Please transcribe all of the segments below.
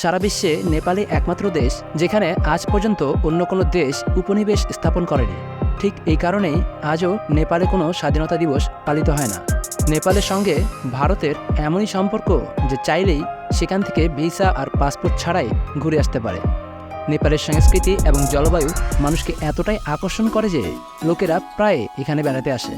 সারা বিশ্বে নেপালই একমাত্র দেশ যেখানে আজ পর্যন্ত অন্য কোনো দেশ উপনিবেশ স্থাপন করেনি। ঠিক এই কারণেই আজও নেপালে কোনো স্বাধীনতা দিবস পালিত হয় না। নেপালের সঙ্গে ভারতের এমনই সম্পর্ক যে চাইলেই সেখান থেকে ভিসা আর পাসপোর্ট ছাড়াই ঘুরে আসতে পারে। নেপালের সংস্কৃতি এবং জলবায়ু মানুষকে এতটাই আকর্ষণ করে যে লোকেরা প্রায় এখানে বেড়াতে আসে।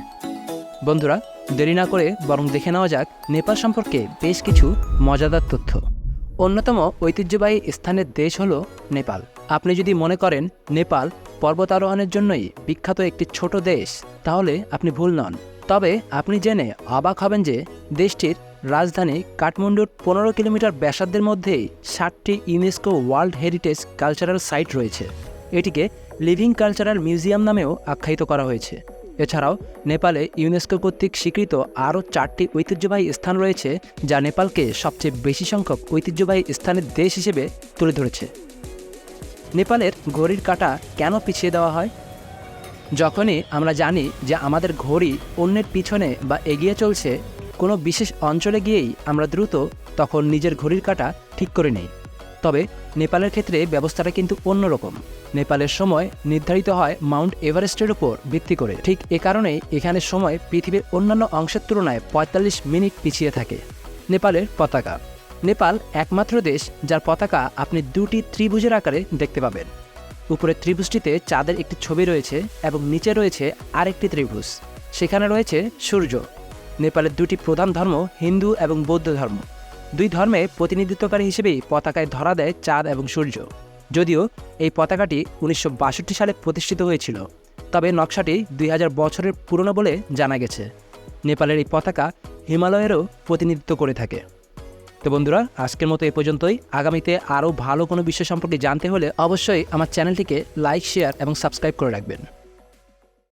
বন্ধুরা, দেরি না করে বরং দেখে নেওয়া যাক নেপাল সম্পর্কে বেশ কিছু মজাদার তথ্য। অন্যতম ঐতিহ্যবাহী স্থানের দেশ হল নেপাল। আপনি যদি মনে করেন নেপাল পর্বতারোহণের জন্যই বিখ্যাত একটি ছোট দেশ, তাহলে আপনি ভুল নন। তবে আপনি জেনে অবাক হবেন যে দেশটির রাজধানী কাঠমান্ডুর পনেরো কিলোমিটার ব্যাসার্ধের মধ্যেই ষাটটি UNESCO world heritage cultural site রয়েছে। এটিকে লিভিং কালচারাল মিউজিয়াম নামেও আখ্যায়িত করা হয়েছে। এছাড়াও নেপালে ইউনেস্কো কর্তৃক স্বীকৃত আরও চারটি ঐতিহ্যবাহী স্থান রয়েছে যা নেপালকে সবচেয়ে বেশি সংখ্যক ঐতিহ্যবাহী স্থানের দেশ হিসেবে তুলে ধরেছে। নেপালের ঘড়ির কাঁটা কেন পিছিয়ে দেওয়া হয়? যখনই আমরা জানি যে আমাদের ঘড়ি অন্যের পিছনে বা এগিয়ে চলছে, কোনো বিশেষ অঞ্চলে গিয়েই আমরা দ্রুত তখন নিজের ঘড়ির কাঁটা ঠিক করে নেই। তবে নেপালের ক্ষেত্রে ব্যবস্থাটা কিন্তু অন্যরকম। নেপালের সময় নির্ধারিত হয় মাউন্ট এভারেস্টের উপর ভিত্তি করে। ঠিক এ কারণেই এখানে সময় পৃথিবীর অন্যান্য অংশের তুলনায় পঁয়তাল্লিশ মিনিট পিছিয়ে থাকে নেপালের পতাকা। নেপাল একমাত্র দেশ যার পতাকা আপনি দুটি ত্রিভুজের আকারে দেখতে পাবেন। উপরের ত্রিভুজটিতে চাঁদের একটি ছবি রয়েছে এবং নিচে রয়েছে আরেকটি ত্রিভুজ। সেখানে রয়েছে সূর্য। নেপালের দুটি প্রধান ধর্ম হিন্দু এবং বৌদ্ধ ধর্ম। দুই ধর্মে প্রতিনিধিত্বকারী হিসেবেই পতাকায় ধরা দেয় চাঁদ এবং সূর্য। যদিও এই পতাকাটি উনিশশো বাষট্টি সালে প্রতিষ্ঠিত হয়েছিল, তবে নকশাটি দুই হাজার বছরের পুরনো বলে জানা গেছে। নেপালের এই পতাকা হিমালয়েরও প্রতিনিধিত্ব করে থাকে। তো বন্ধুরা, আজকের মতো এ পর্যন্তই। আগামীতে আরও ভালো কোনো বিষয় সম্পর্কে জানতে হলে অবশ্যই আমার চ্যানেলটিকে লাইক, শেয়ার এবং সাবস্ক্রাইব করে রাখবেন।